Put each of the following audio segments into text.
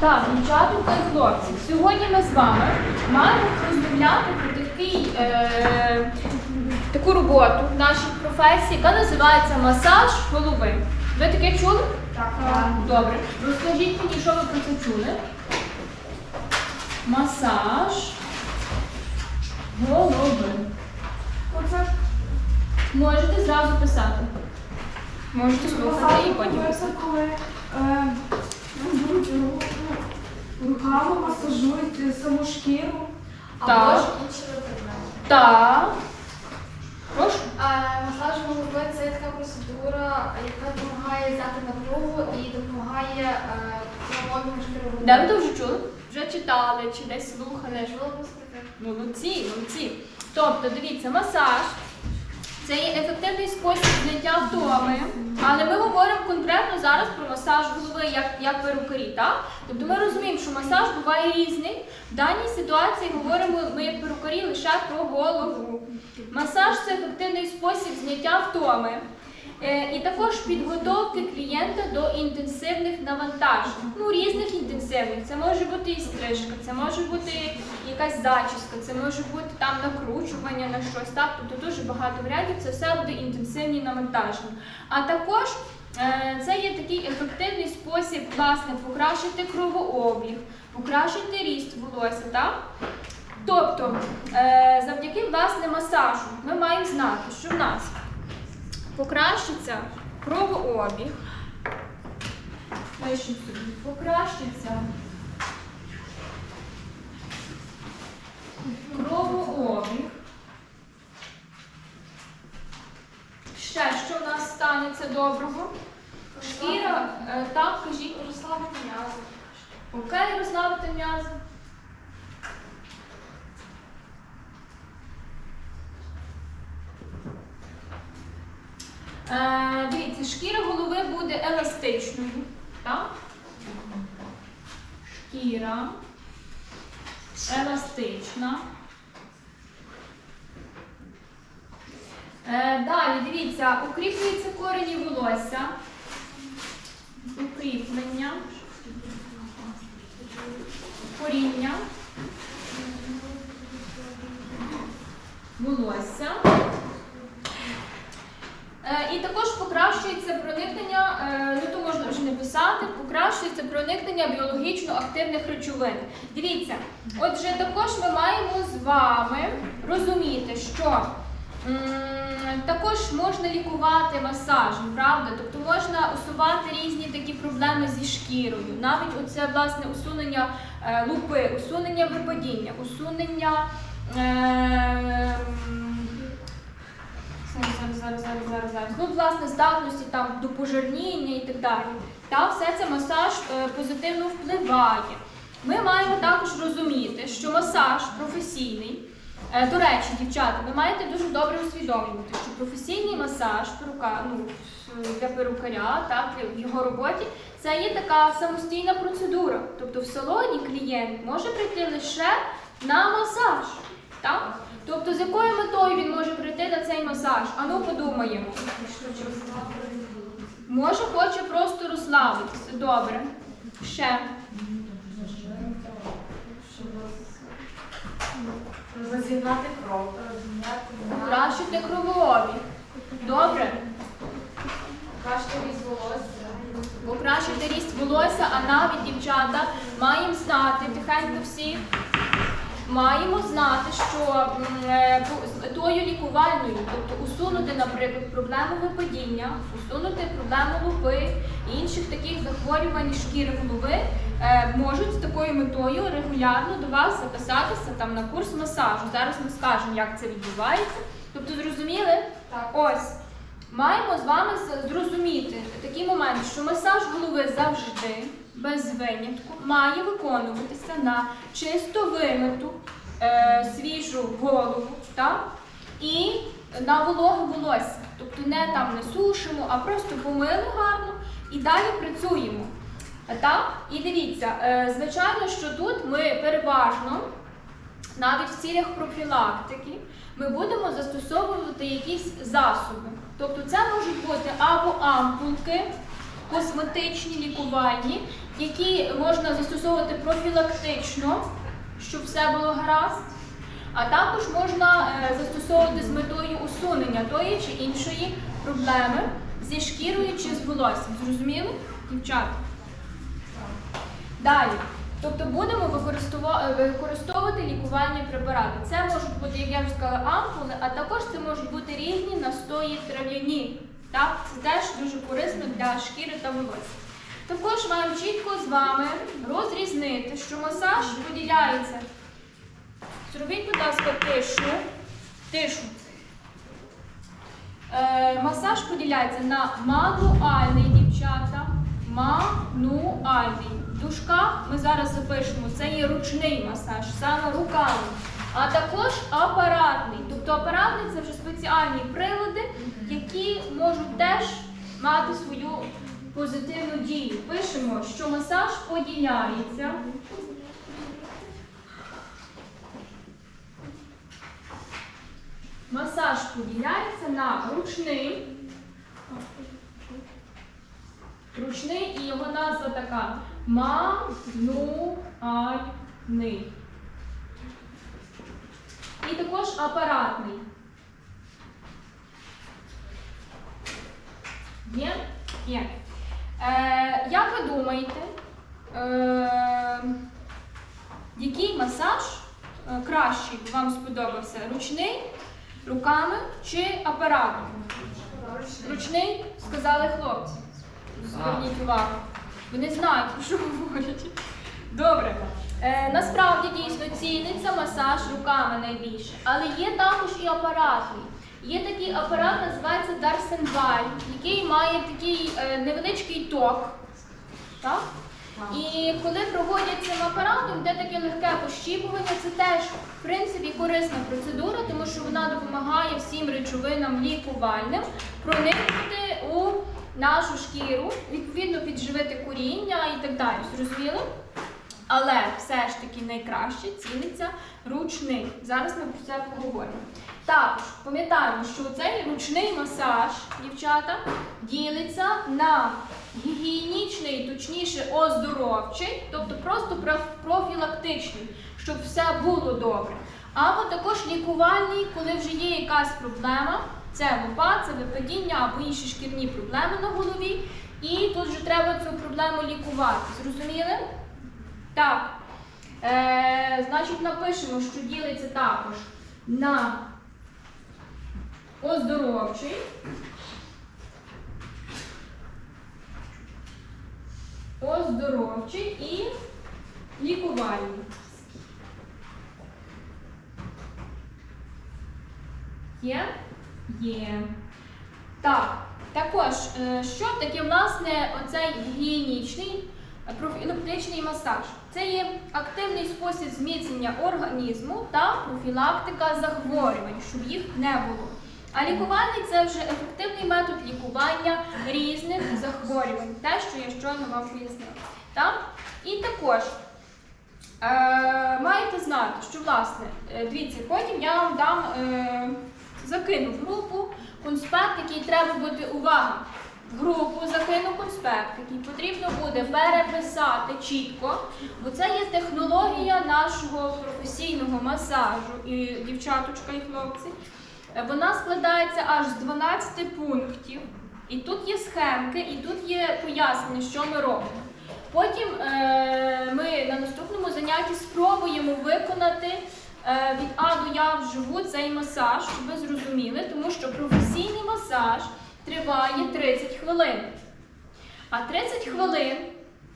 Так, дівчатка і хлопці, сьогодні ми з вами маємо розмовляти про такий, е, таку роботу в нашій професії, яка називається масаж голови. Ви таке чули? Так. Добре. Розкажіть мені, що ви про це чули? Масаж голови. Оце Можете зразу писати. Можете слухати і потім писати. коли е, руку, руками масажують саму шкіру. Так. Або ж інші предмети. Так. Прошу. А масаж голови це така процедура, яка допомагає зняти напругу і допомагає е, проводити шкіру. Де ви то вже чули? Вже читали чи десь слухали? Можливо. Молодці, молодці. Тобто, дивіться, масаж це є ефективний спосіб зняття втоми, але ми говоримо конкретно зараз про масаж голови як, як перукарі, так? Тобто ми розуміємо, що масаж буває різний. В даній ситуації говоримо ми як перукарі лише про голову. Масаж це ефективний спосіб зняття втоми. Е, І також підготовки клієнта до інтенсивних навантажень. Ну, різних інтенсивних. Це може бути і стрижка, це може бути якась зачіска, це може бути там накручування на щось. Так, тобто дуже багато варіантів. Це все буде інтенсивні навантаження. А також е, це є такий ефективний спосіб власне покращити кровообіг, покращити ріст волосся. Так? Тобто, е, завдяки власне масажу ми маємо знати, що в нас покращиться кровообіг. Пишемо собі, покращиться кровообіг. Ще що в нас станеться доброго? Шкіра, е, так, кажіть, Розслабити м'язи. окей, розслабити м'язи. Е, дивіться, шкіра голови буде. Так? Шкіра еластична. Е, далі, дивіться, укріплюється корені волосся. Укріплення. Коріння. Волосся. Е, І також покращується проникнення, е, ну то можна вже не писати, покращується проникнення біологічно активних речовин. Дивіться, отже, також ми маємо з вами розуміти, що також можна лікувати масажем, правда? Тобто можна усувати різні такі проблеми зі шкірою, навіть оце власне усунення е, лупи, усунення випадіння, усунення. Е, м, Зараз, зараз, зараз, зараз, зараз, зараз. Ну, власне, здатності там до пожирніння і так далі. Та все це масаж е, позитивно впливає. Ми маємо також розуміти, що масаж професійний. е, До речі, дівчата, ви маєте дуже добре усвідомлювати, що професійний масаж перука, ну, для перукаря, так, в його роботі, це є така самостійна процедура. Тобто в салоні клієнт може прийти лише на масаж. Так? Тобто з якою метою він може прийти на цей масаж? Ану подумаємо. Може, хоче просто розслабитися. Добре. Ще. Розігнати кров. Покращити кровообіг. Добре. Краще різ волосся. Покращити ріст волосся, а навіть дівчата маємо знати тихенько всі. Маємо знати, що е, метою лікувальною, тобто усунути, наприклад, проблему випадіння, усунути проблему лупи і інших таких захворювань шкіри голови, е, можуть з такою метою регулярно до вас записатися там на курс масажу. Зараз ми скажемо, як це відбувається. Тобто, зрозуміли? Так. Ось. Маємо з вами зрозуміти такий момент, що масаж голови завжди, без винятку, має виконуватися на чисто вимиту е, свіжу голову, так? і на вологе волосся. Тобто не там не сушимо, а просто помили гарно і далі працюємо. Так? І дивіться, е, звичайно, що тут ми переважно навіть в цілях профілактики ми будемо застосовувати якісь засоби. Тобто це можуть бути або ампулки, косметичні, лікувальні, які можна застосовувати профілактично, щоб все було гаразд. А також можна е, застосовувати з метою усунення тої чи іншої проблеми зі шкірою чи з волоссям. Зрозуміли, дівчата? Далі. Тобто будемо е, використовувати лікувальні препарати. Це можуть бути, як я вже сказала, ампули, а також це можуть бути різні настої трав'яні. Так? Це теж дуже корисно для шкіри та волосся. Також маємо чітко з вами розрізнити, що масаж поділяється. Зробіть, будь ласка, тишу. Тишу. Е, масаж поділяється на мануальний, дівчата. Мануальний. В дужках ми зараз запишемо, це є ручний масаж, саме руками. А також апаратний. Тобто апаратний це вже спеціальні прилади, які можуть теж мати свою позитивну дію. Пишемо, що масаж поділяється. Масаж поділяється на ручний. Ручний і його назва така мануальний. І також апаратний. Є? Є. Е, як ви думаєте, е, який масаж е, кращий вам сподобався? Ручний, руками чи апаратом? Ручний, сказали хлопці. Зверніть увагу. Вони знають, про що говорять. Добре. Е, насправді дійсно ціниться масаж руками найбільше. Але є також і апаратний. Є такий апарат, називається Дарсенваль, який має такий е, невеличкий ток. Так? І коли проводять цим апаратом, де таке легке пощіпування, це теж в принципі корисна процедура, тому що вона допомагає всім речовинам лікувальним проникнути у нашу шкіру, відповідно підживити коріння і так далі. Зрозуміли? Але все ж таки найкраще ціниться ручний. Зараз ми про це поговоримо. Також пам'ятаємо, що цей ручний масаж, дівчата, ділиться на гігієнічний, точніше оздоровчий, тобто просто профілактичний, щоб все було добре. Або також лікувальний, коли вже є якась проблема, це лупа, це випадіння або інші шкірні проблеми на голові. І тут вже треба цю проблему лікувати. Зрозуміли? Так. Е, значить, напишемо, що ділиться також на оздоровчий. Оздоровчий і лікувальний. Є? Є. Так, також, е, що таке, власне, оцей гігієнічний е, профілактичний масаж? Це є активний спосіб зміцнення організму та профілактика захворювань, щоб їх не було. А лікувальний це вже ефективний метод лікування різних захворювань, те, що я щойно вам пояснила. І також е, маєте знати, що власне, дивіться, потім я вам дам закину групу конспект, який треба буде увага. Групу закину конспект, який потрібно буде переписати чітко, бо це є технологія нашого професійного масажу, і дівчаточка і хлопці. Е, Вона складається аж з 12 пунктів, і тут є схемки, і тут є пояснення, що ми робимо. Потім е, ми на наступному занятті спробуємо виконати від А до Я вживу цей масаж, щоб ви зрозуміли, тому що професійний масаж триває 30 хвилин. А 30 хвилин,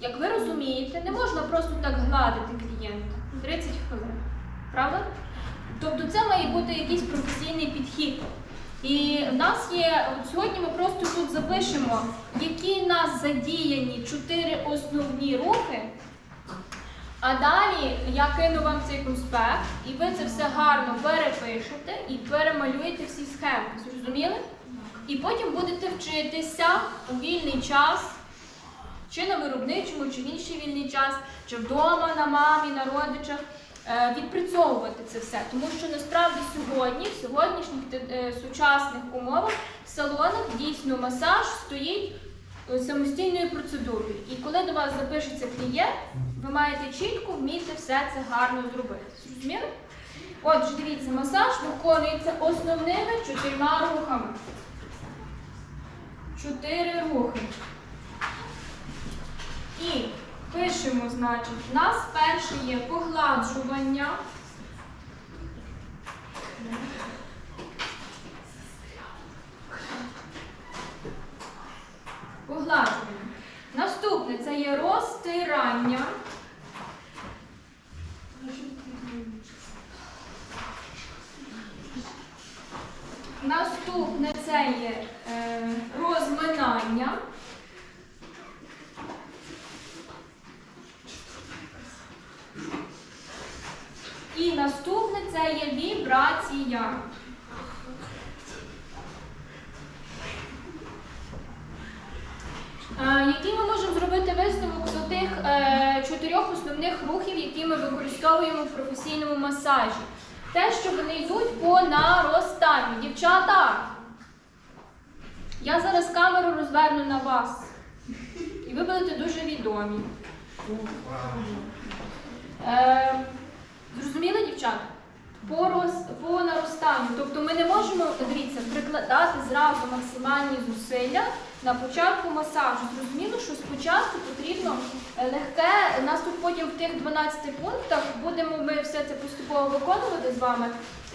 як ви розумієте, не можна просто так гладити клієнта. 30 хвилин. Правда? Тобто це має бути якийсь професійний підхід. І в нас є, от сьогодні ми просто тут запишемо, які в нас задіяні чотири основні рухи. А далі я кину вам цей конспект, і ви це все гарно перепишете і перемалюєте всі схемки. Зрозуміли? І потім будете вчитися у вільний час, чи на виробничому, чи в інший вільний час, чи вдома, на мамі, на родичах, е, відпрацьовувати це все. Тому що насправді сьогодні, в сьогоднішніх е, сучасних умовах, в салонах дійсно масаж стоїть е, самостійною процедурою. І коли до вас запишеться клієнт, ви маєте чітко вміти все це гарно зробити. Зрозуміли? Отже, дивіться, масаж виконується основними чотирма рухами. Чотири рухи. І пишемо, значить, у нас перше є погладжування. Погладжування. Наступне це є розтирання. Наступне це є е, розминання. І наступне це є вібрація. Е, Який ми можемо зробити висновок з тих е, чотирьох основних рухів, які ми використовуємо в професійному масажі? Те, що вони йдуть по наростанню. Дівчата, я зараз камеру розверну на вас. І ви будете дуже відомі. Е, зрозуміли, дівчата? По, роз, по наростанню. Тобто ми не можемо, дивіться, прикладати зразу максимальні зусилля на початку масажу. Зрозуміло, що спочатку потрібно е, легке, нас тут потім в тих 12 пунктах будемо ми все це поступово виконувати з вами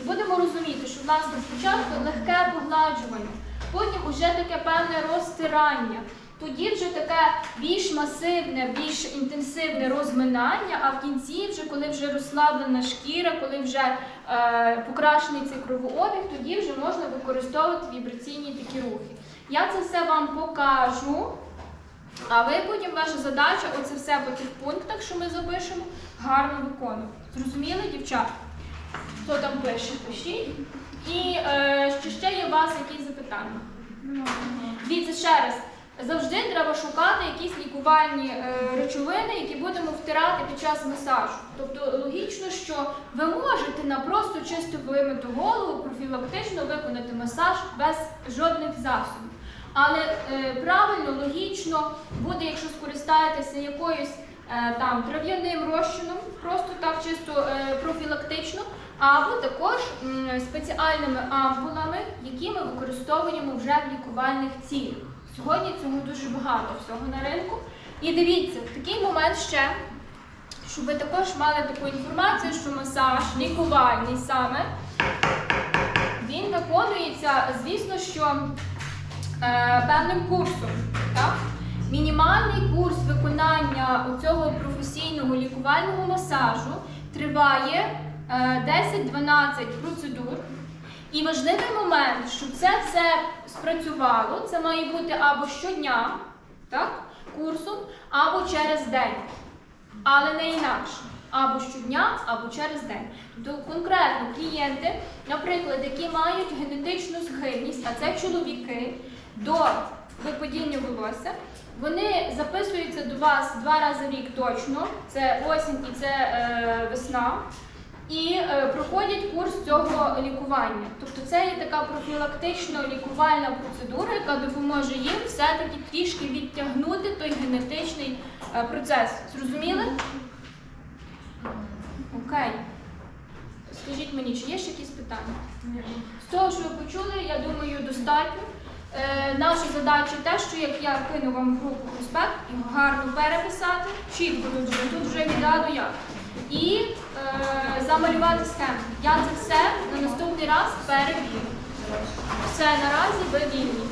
і будемо розуміти, що в нас спочатку легке погладжування, потім уже таке певне розтирання. Тоді вже таке більш масивне, більш інтенсивне розминання, а в кінці, вже коли вже розслаблена шкіра, коли вже е, покращений цей кровообіг, тоді вже можна використовувати вібраційні такі рухи. Я це все вам покажу, а ви потім ваша задача оце все по тих пунктах, що ми запишемо, гарно виконувати. Зрозуміли, дівчата? Хто там пише, пишіть. І е, ще є у вас якісь запитання? Дивіться ще раз. Завжди треба шукати якісь лікувальні е, речовини, які будемо втирати під час масажу. Тобто логічно, що ви можете на просто чисто вимиту голову профілактично виконати масаж без жодних засобів. Але е, правильно, логічно буде, якщо скористаєтеся якоюсь е, там трав'яним розчином, просто так чисто е, профілактично, або також спеціальними ампулами, які ми використовуємо вже в лікувальних цілях. Сьогодні цього дуже багато всього на ринку. І дивіться, такий момент ще, щоб ви також мали таку інформацію, що масаж лікувальний саме, він виконується, звісно, що е, певним курсом. Так? Мінімальний курс виконання цього професійного лікувального масажу триває 10-12 процедур. І важливий момент, щоб це все спрацювало, це має бути або щодня, так, курсом, або через день. Але не інакше. Або щодня, або через день. Тобто конкретно клієнти, наприклад, які мають генетичну схильність, а це чоловіки, до випадіння волосся, вони записуються до вас два рази в рік точно, це осінь і це е, весна і е, проходять курс цього лікування. Тобто це є така профілактично лікувальна процедура, яка допоможе їм все-таки трішки відтягнути той генетичний е, процес. Зрозуміли? Окей. Скажіть мені, чи є ще якісь питання? З того, що ви почули, я думаю, достатньо. Е, наша задача те, що як я кину вам в групу конспект, його гарно переписати, чітко тут вже, тут вже від А до Я. І замалювати схему. Я це все на наступний раз перевірю. Все, наразі ви вільні.